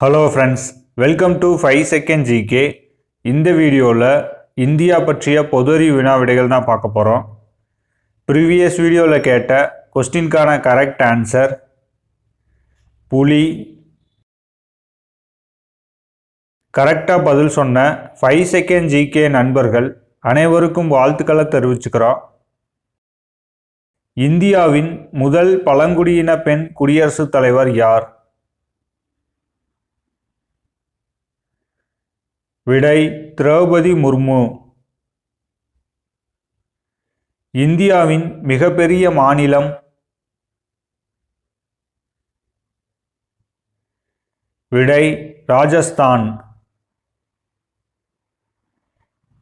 Hello friends welcome to five second GK இந்த வீடியோவில் India பற்றிய பொதுறிவு வினா விடைகள் தான் பார்க்க போகிறோம் ப்ரீவியஸ் வீடியோவில் கேட்ட கொஸ்டின்கான கரெக்ட் ஆன்சர் புலி. கரெக்டாக பதில் சொன்ன ஃபைவ் செகண்ட் ஜிகே நண்பர்கள் அனைவருக்கும் வாழ்த்துக்களை தெரிவிச்சுக்கிறோம். இந்தியாவின் முதல் பழங்குடியின பெண் குடியரசுத் தலைவர் யார்? விடை திரௌபதி முர்மு. இந்தியாவின் மிகப்பெரிய மாநிலம் விடை ராஜஸ்தான்.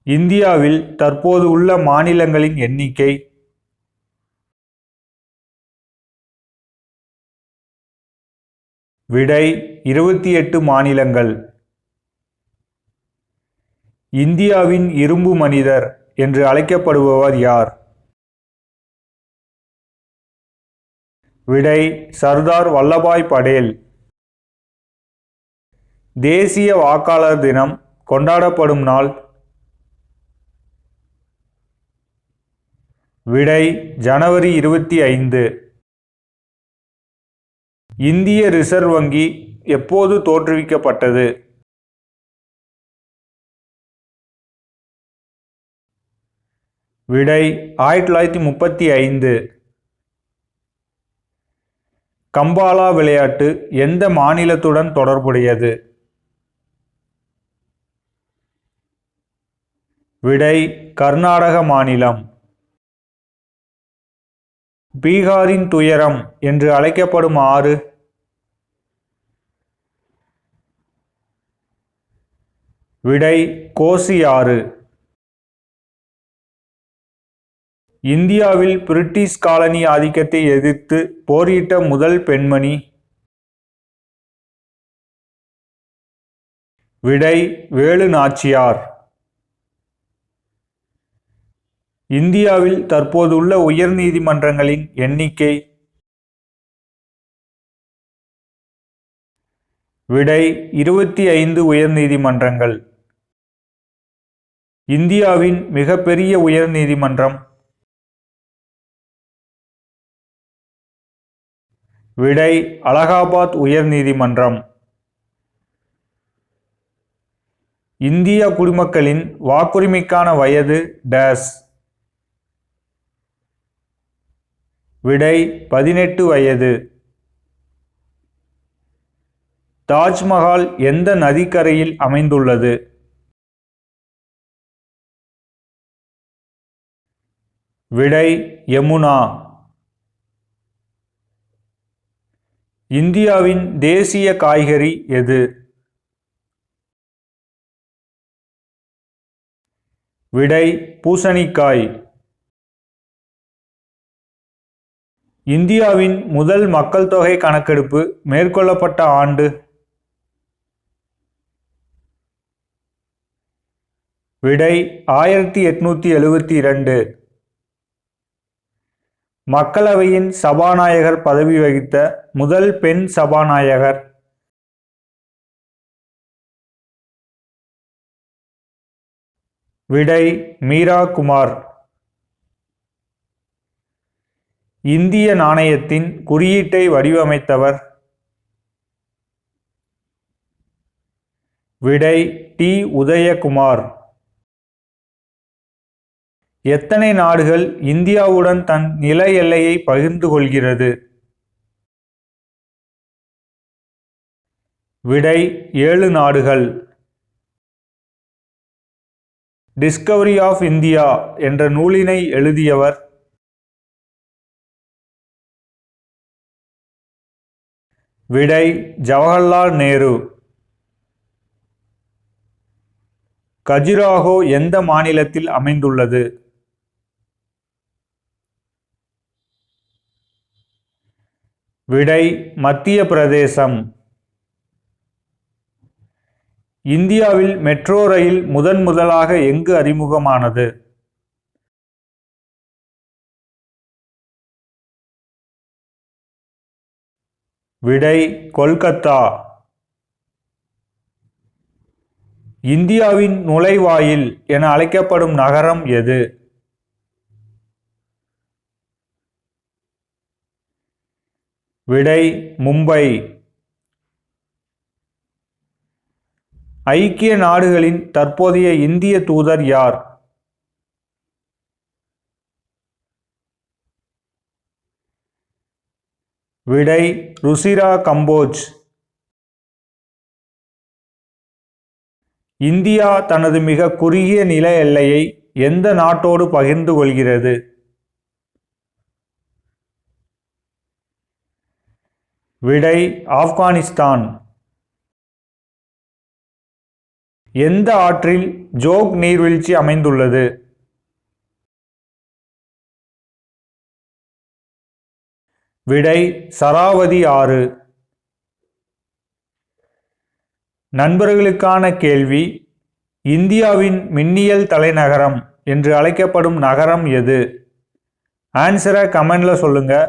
இந்தியாவில் தற்போது உள்ள மாநிலங்களின் எண்ணிக்கை விடை இருபத்தி எட்டு மாநிலங்கள். இந்தியாவின் இரும்பு மனிதர் என்று அழைக்கப்படுபவர் யார்? விடை சர்தார் வல்லபாய் படேல். தேசிய வாக்காளர் தினம் கொண்டாடப்படும் நாள். விடை ஜனவரி இருபத்தி ஐந்து. இந்திய ரிசர்வ் வங்கி எப்போது தோற்றுவிக்கப்பட்டது? விடை ஆயிரத்தி தொள்ளாயிரத்தி முப்பத்தி ஐந்து. கம்பாலா விளையாட்டு எந்த மாநிலத்துடன் தொடர்புடையது? விடை கர்நாடக மாநிலம். பீகாரின் துயரம் என்று அழைக்கப்படும் ஆறு. விடை கோசி ஆறு. இந்தியாவில் பிரிட்டிஷ் காலனி ஆதிக்கத்தை எதிர்த்து போரிட்ட முதல் பெண்மணி. விடை வேலு நாச்சியார். இந்தியாவில் தற்போதுள்ள உயர் நீதிமன்றங்களின் எண்ணிக்கை. விடை இருபத்தி ஐந்து உயர் நீதிமன்றங்கள். இந்தியாவின் மிகப்பெரிய உயர் நீதிமன்றம் விடை அலகாபாத் உயர் நீதிமன்றம் இந்திய குடிமக்களின் வாக்குரிமைக்கான வயது டேஸ். விடை பதினெட்டு வயது. தாஜ்மஹால் எந்த நதிக்கரையில் அமைந்துள்ளது? விடை யமுனா. இந்தியாவின் தேசிய காய்கறி எது? விடை பூசணிக்காய். இந்தியாவின் முதல் மக்கள் தொகை கணக்கெடுப்பு மேற்கொள்ளப்பட்ட ஆண்டு. விடை ஆயிரத்தி எட்நூத்தி எழுபத்தி இரண்டு. மக்களவையின் சபாநாயகர் பதவி வகித்த முதல் பெண் சபாநாயகர். விடை மீரா குமார். இந்திய நாணயத்தின் குறியீட்டை வடிவமைத்தவர். விடை டி உதயகுமார். எத்தனை நாடுகள் இந்தியாவுடன் தன் நில எல்லையை பகிர்ந்து கொள்கிறது? விடை ஏழு நாடுகள். டிஸ்கவரி ஆஃப் இந்தியா என்ற நூலினை எழுதியவர் விடை ஜவஹர்லால் நேரு. கஜுராஹோ எந்த மாநிலத்தில் அமைந்துள்ளது? விடை மத்திய பிரதேசம். இந்தியாவில் மெட்ரோ ரயில் முதன் முதலாக எங்கு அறிமுகமானது? விடை கொல்கத்தா. இந்தியாவின் நுழைவாயில் என அழைக்கப்படும் நகரம் எது? விடை மும்பை. ஐக்கிய நாடுகளின் தற்போதைய இந்திய தூதர் யார்? விடை ருசிரா கம்போஜ். இந்தியா தனது மிக குறுகிய நில எல்லையை எந்த நாட்டோடு பகிர்ந்து கொள்கிறது? விடை ஆப்கானிஸ்தான். எந்த ஆற்றில் ஜோக் நீர்வீழ்ச்சி அமைந்துள்ளது? விடை சராவதி ஆறு. நண்பர்களுக்கான கேள்வி இந்தியாவின் மின்னியல் தலைநகரம் என்று அழைக்கப்படும் நகரம் எது? ஆன்சரை கமெண்டில் சொல்லுங்கள்